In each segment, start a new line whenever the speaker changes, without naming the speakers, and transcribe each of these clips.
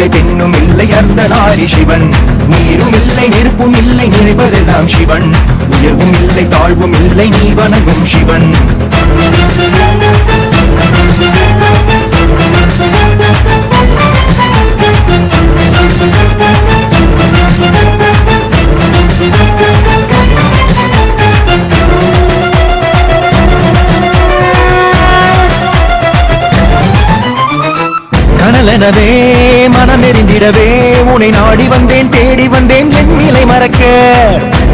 இல்லை பெண்ணும் இல்லை அந்த நாரி சிவன். நீரும் இல்லை நெருப்பும் இல்லை நினைப்பதெல்லாம் சிவன். உயர்வும் இல்லை தாழ்வும் இல்லை நீ வணங்கும் சிவன். கனலெனவே மனமெறிந்திடவே உன்னை நாடி வந்தேன் தேடி வந்தேன் என் நிலை மறக்க.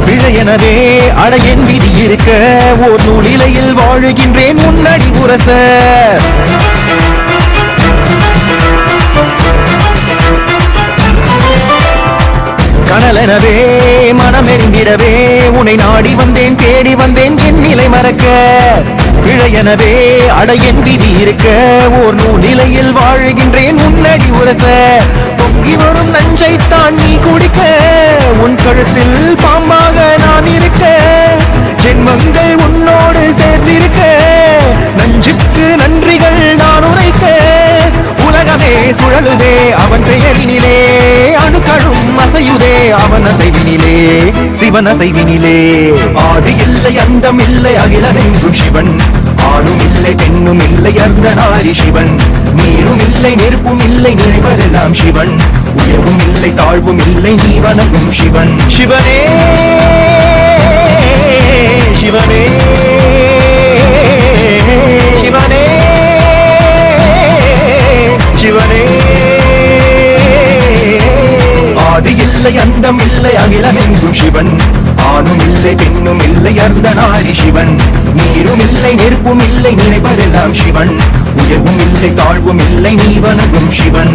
பிழையெனவே அட என் விதி இருக்க ஓர் நூலிலையில் வாழுகின்றேன் உன்னடி உரச. கனலெனவே மனமெறிந்திடவே உன்னை நாடி வந்தேன் தேடி வந்தேன் என் நிலை மறக்க. பிழையெனவே அடையன் விதி இருக்க ஓர் நூலிலையில் வாழ்கின்றேன். உன்னடி உரச பொங்கி வரும் நஞ்சைத்தான் நீ குடிக்க. உன் கழுத்தில் பாம்பாக நான் இருக்க. ஜென்மங்கள் உன்னோடு சேர்ந்திருக்க. நஞ்சுக்கு நன்றிகள் நான் உரைக்க. உலகமே சுழலுதே அவன் பெயரினிலே அணுக்களும் அசையுதே அவன் அசைவினிலே சிவன் அசைவினிலே ஆடு இல்லை அந்தம் இல்லை அகிலமெங்கும் சிவன். ஆணும் இல்லை பெண்ணும் இல்லை அந்த நாரி சிவன். நீரும் இல்லை நெருப்பும் இல்லை நினைப்பதெல்லாம் சிவன். உயர்வும் இல்லை தாழ்வும் இல்லை நீ வணங்கும் சிவன். சிவனே சிவனே சிவ அகிலமெங்கும் சிவன். ஆணும் இல்லை பெண்ணும் இல்லை அர்த்த சிவன். நீரும் இல்லை நெருப்பும் இல்லை நினைப்பதெல்லாம் சிவன். உயர்வும் இல்லை தாழ்வும் இல்லை நீ வணங்கும் சிவன்.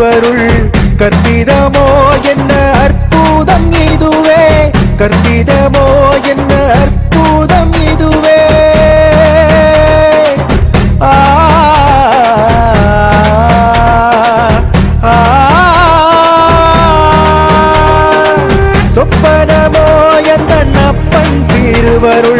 அவருள் கற்பிதமோ என்ன அற்புதம் இதுவே? கற்பிதமோ என்ன அற்புதம் இதுவே? ஆ சொப்பனமோ எந்த நப்பன் திருவருள்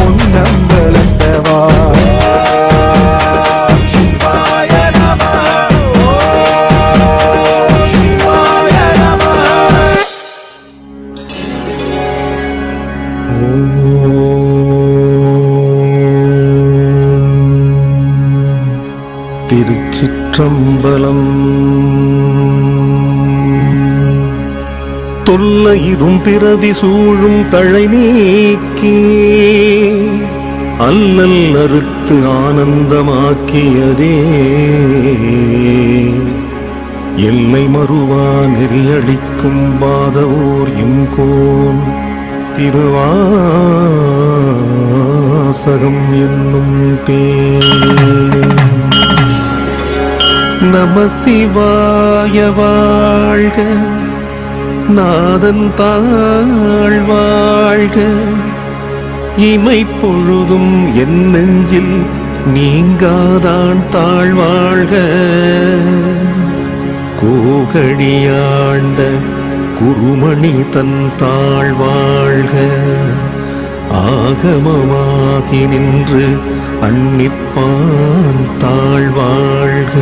சம்பளம். தொல்லையிரும் பிறவி சூழும் தழை நீக்கி அல்லல் அறுத்து ஆனந்தமாக்கியதே. எல்லை மறுவா நெறியடிக்கும் பாதவோர் எங்கோன் திருவாசகம் என்னும் பேர் நம சிவாய வாழ்க. நாதன் தாழ் வாழ்க. இமை பொழுதும் என் நெஞ்சில் நீங்காதான் தாழ்வாழ்க கோகழியாண்ட குருமணி தன் தாழ்வாழ்க ஆகமமாகி நின்று அன்னிப்பான் தாழ்வாழ்க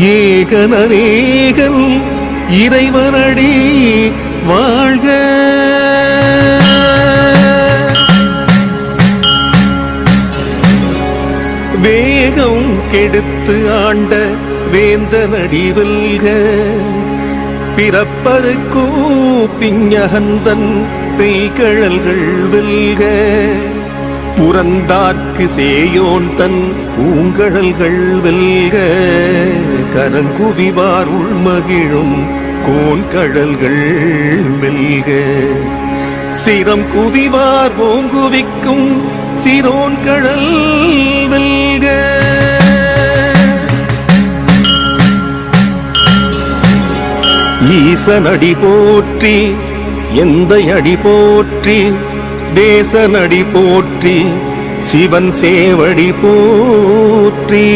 ஏகனரேகன் இறைவனடி வாழ்க. வேகம் கெடுத்து ஆண்ட வேந்தனடி வெல்க. பிறப்பருக்கோ பிஞகந்தன் பெய்கழல்கள் வெல்க. புறந்தார்க்கு சேயோன் தன் பூங்கழல்கள் வெல்க. கரங்குவிவார் உள்மகிழும் கோன் கடல்கள் மெல்க. சிரம் குவிவார் ஓங்குவிக்கும் சிரோன் கடல் வெல்க ஈசனடி போற்றி எந்த அடி போற்றி தேசனடி போற்றி சிவன் சேவடி போற்றி.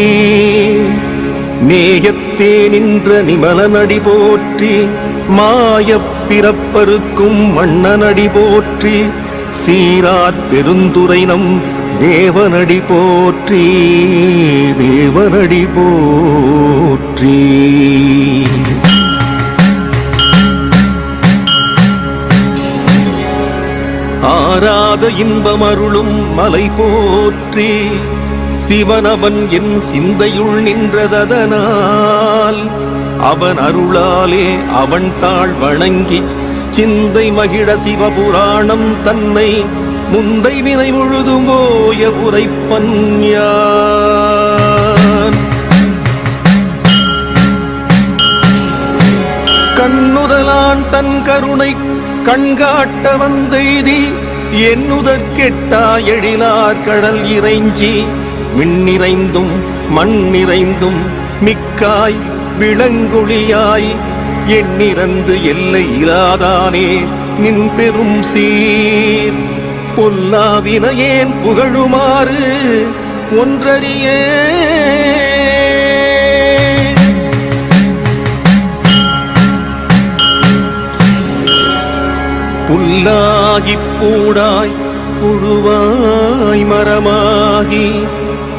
நேயத்தே நின்ற நிமலனடி போற்றி மாயப் பிறப்பருக்கும் மன்னனடி போற்றி சீரார் பெருந்துரை நம் தேவனடி போற்றி தேவனடி போற்றி. ஆராத இன்பமருளும் மலை போற்றி சிவனவன் என் சிந்தையுள் நின்றததனால். அவன் அருளாலே அவன் தாழ் வணங்கி சிந்தை மகிழ சிவபுராணம் தன்னை முந்தை வினை முழுதும் போய உரைப்பன் கண்ணுதலான் தன் கருணை கண்காட்ட வந்தெய்தி என்னுதற்கெட்டா எழிலார் கடல் இறைஞ்சி விண்ணிறைந்தும் மண் நிறைந்தும் மிக்காய் விளங்குழியாய் எண்ணிறந்து எல்லை இராதானே நின் பெரும் சீர். பொல்லாவினையேன் புகழுமாறு ஒன்றறியே புல்லாகிப் பூடாய் புழுவாய் மரமாகி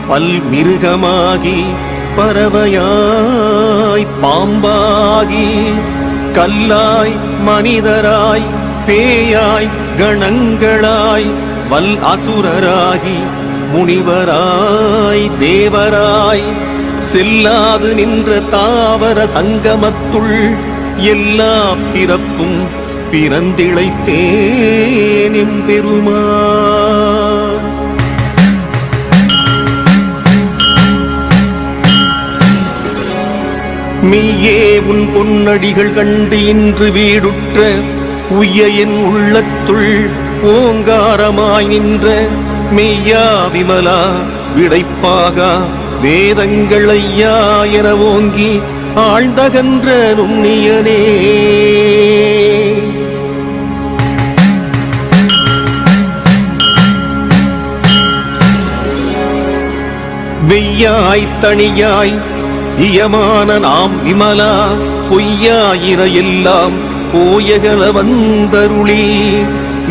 பல்மிருகமாகி பறவையாய் பாம்பாகி கல்லாய் மனிதராய் பேயாய் கணங்களாய் வல் அசுரராகி முனிவராய் தேவராய் செல்லாது நின்ற தாவர சங்கமத்துள் எல்லா பிறப்பும் பிறந்திழைத்தேன் எம்பெருமான். மெய்யே உன் பொன்னடிகள் கண்டு இன்று வீடுற்ற உய்ய என் உள்ளத்துள் ஓங்காரமாய் நின்ற மெய்யா விமலா விடைப்பாகா வேதங்கள் ஐயா என ஓங்கி ஆழ்ந்தகன்ற நுண்ணியனே வெய்யாய் தனியாய் இயமான நாம் விமலா பொய்யாயிர எல்லாம் போயகள வந்தருளி.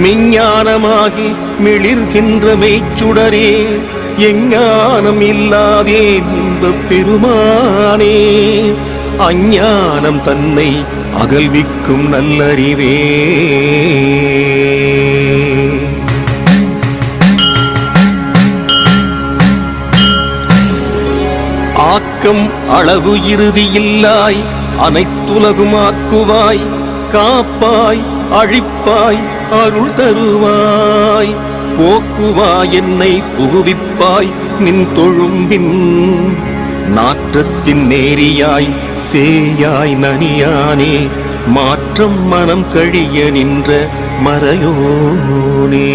மெஞ்ஞானமாகி மிளிர்கின்ற மெய்ச்சுடரே எஞ்ஞானம் இல்லாதேன் இன்பப் பெருமானே. அஞ்ஞானம் தன்னை அகல்விக்கும் நல்லறிவே. அடக்கம் அளவு இறுதியில்லாய் அனைத்துலகுமாக்குவாய் காப்பாய் அழிப்பாய் அருள் தருவாய். போக்குவாய் என்னை புகுவிப்பாய் நின் தொழும்பின் நாற்றத்தின் நேரியாய் சேயாய் நனியானே மாற்றம் மனம் கழிய நின்ற மறையோனே.